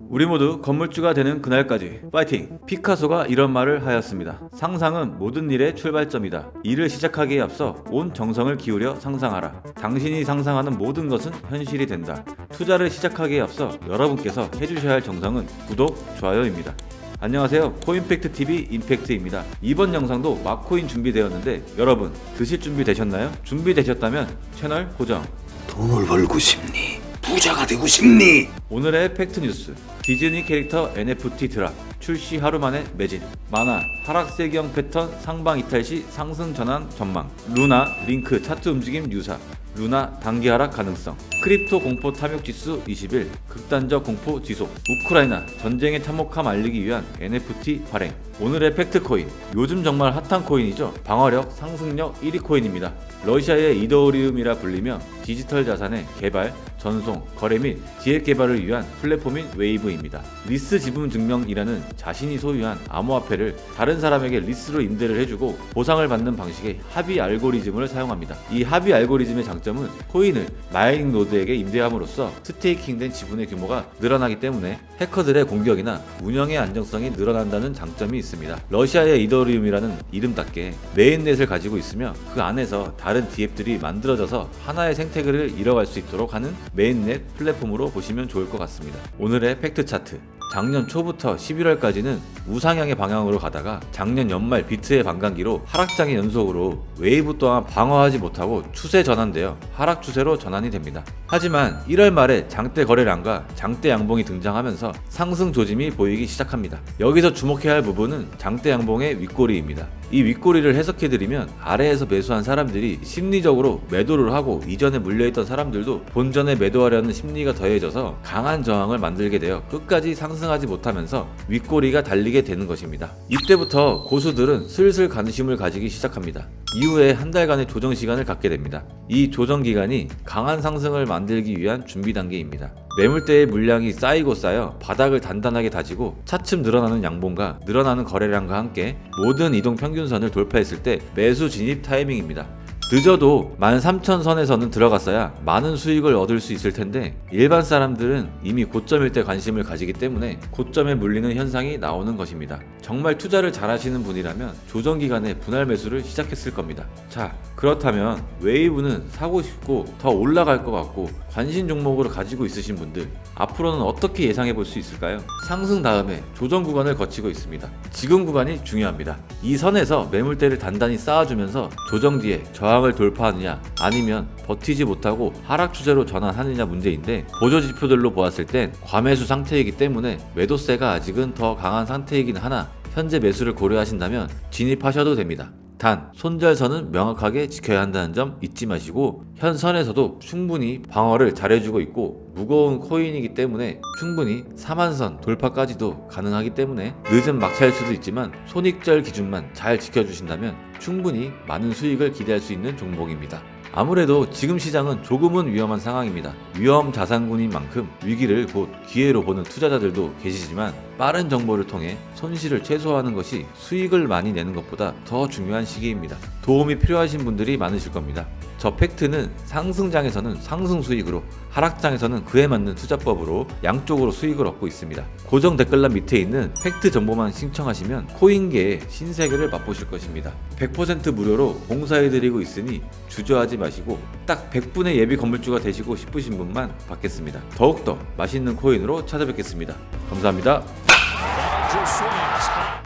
우리 모두 건물주가 되는 그날까지 파이팅! 피카소가 이런 말을 하였습니다. 상상은 모든 일의 출발점이다. 일을 시작하기에 앞서 온 정성을 기울여 상상하라. 당신이 상상하는 모든 것은 현실이 된다. 투자를 시작하기에 앞서 여러분께서 해주셔야 할 정성은 구독, 좋아요입니다. 안녕하세요. 코인팩트 TV 임팩트입니다. 이번 영상도 마코인 준비되었는데 여러분 드실 준비 되셨나요? 준비되셨다면 채널 고정. 돈을 벌고 싶니? 부자가 되고 싶니? 오늘의 팩트 뉴스. 디즈니 캐릭터 NFT 드랍 출시 하루 만에 매진. 만화. 하락세경 패턴 상방 이탈 시 상승 전환 전망. 루나 링크 차트 움직임 유사. 루나 단기 하락 가능성. 크립토 공포 탐욕 지수 21 극단적 공포 지속. 우크라이나 전쟁의 참혹함 알리기 위한 NFT 발행. 오늘의 팩트 코인. 요즘 정말 핫한 코인이죠. 방어력 상승력 1위 코인입니다. 러시아의 이더리움이라 불리며 디지털 자산의 개발, 전송, 거래 및 기획 개발을 위한 플랫폼인 웨이브입니다. 리스 지분 증명이라는 자신이 소유한 암호화폐를 다른 사람에게 리스로 임대를 해주고 보상을 받는 방식의 합의 알고리즘을 사용합니다. 이 합의 알고리즘의 장점은 코인을 마이닝 노드에게 임대함으로써 스테이킹된 지분의 규모가 늘어나기 때문에 해커들의 공격이나 운영의 안정성이 늘어난다는 장점이 있습니다. 러시아의 이더리움이라는 이름답게 메인넷을 가지고 있으며 그 안에서 다른 디앱들이 만들어져서 하나의 생태계를 이뤄갈 수 있도록 하는 메인넷 플랫폼으로 보시면 좋을 것 같습니다. 오늘의 팩트 차트. 작년 초부터 11월까지는 우상향의 방향으로 가다가 작년 연말 비트의 반감기로 하락장의 연속으로 웨이브 또한 방어하지 못하고 추세 전환되어 하락 추세로 전환이 됩니다. 하지만 1월 말에 장대 거래량과 장대 양봉이 등장하면서 상승 조짐이 보이기 시작합니다. 여기서 주목해야 할 부분은 장대 양봉의 윗꼬리입니다. 이 윗꼬리를 해석해드리면 아래에서 매수한 사람들이 심리적으로 매도를 하고 이전에 물려있던 사람들도 본전에 매도하려는 심리가 더해져서 강한 저항을 만들게 되어 끝까지 상승 하지 못하면서 윗꼬리가 달리게 되는 것입니다. 이때부터 고수들은 슬슬 관심을 가지기 시작합니다. 이후에 한 달간의 조정 시간을 갖게 됩니다. 이 조정 기간이 강한 상승을 만들기 위한 준비 단계입니다. 매물대의 물량이 쌓이고 쌓여 바닥을 단단하게 다지고 차츰 늘어나는 양봉과 늘어나는 거래량과 함께 모든 이동 평균선을 돌파했을 때 매수 진입 타이밍입니다. 늦어도 13,000선에서는 들어갔어야 많은 수익을 얻을 수 있을 텐데 일반 사람들은 이미 고점일 때 관심을 가지기 때문에 고점에 물리는 현상이 나오는 것입니다. 정말 투자를 잘하시는 분이라면 조정 기간에 분할 매수를 시작했을 겁니다. 자, 그렇다면 웨이브는 사고 싶고 더 올라갈 것 같고 관심 종목으로 가지고 있으신 분들 앞으로는 어떻게 예상해 볼 수 있을까요? 상승 다음에 조정 구간을 거치고 있습니다. 지금 구간이 중요합니다. 이 선에서 매물대를 단단히 쌓아주면서 조정 뒤에 저항을 돌파하느냐 아니면 버티지 못하고 하락 추세로 전환하느냐 문제인데 보조 지표들로 보았을 땐 과매수 상태이기 때문에 매도세가 아직은 더 강한 상태이긴 하나 현재 매수를 고려하신다면 진입하셔도 됩니다. 단 손절선은 명확하게 지켜야 한다는 점 잊지 마시고 현 선에서도 충분히 방어를 잘해주고 있고 무거운 코인이기 때문에 충분히 4만선 돌파까지도 가능하기 때문에 늦은 막차일 수도 있지만 손익절 기준만 잘 지켜주신다면 충분히 많은 수익을 기대할 수 있는 종목입니다. 아무래도 지금 시장은 조금은 위험한 상황입니다. 위험 자산군인 만큼 위기를 곧 기회로 보는 투자자들도 계시지만 빠른 정보를 통해 손실을 최소화하는 것이 수익을 많이 내는 것보다 더 중요한 시기입니다. 도움이 필요하신 분들이 많으실 겁니다. 저 팩트는 상승장에서는 상승 수익으로 하락장에서는 그에 맞는 투자법으로 양쪽으로 수익을 얻고 있습니다. 고정 댓글란 밑에 있는 팩트 정보만 신청하시면 코인계의 신세계를 맛보실 것입니다. 100% 무료로 봉사해드리고 있으니 주저하지 마시고 딱 100분의 예비 건물주가 되시고 싶으신 분만 받겠습니다. 더욱더 맛있는 코인으로 찾아뵙겠습니다. 감사합니다.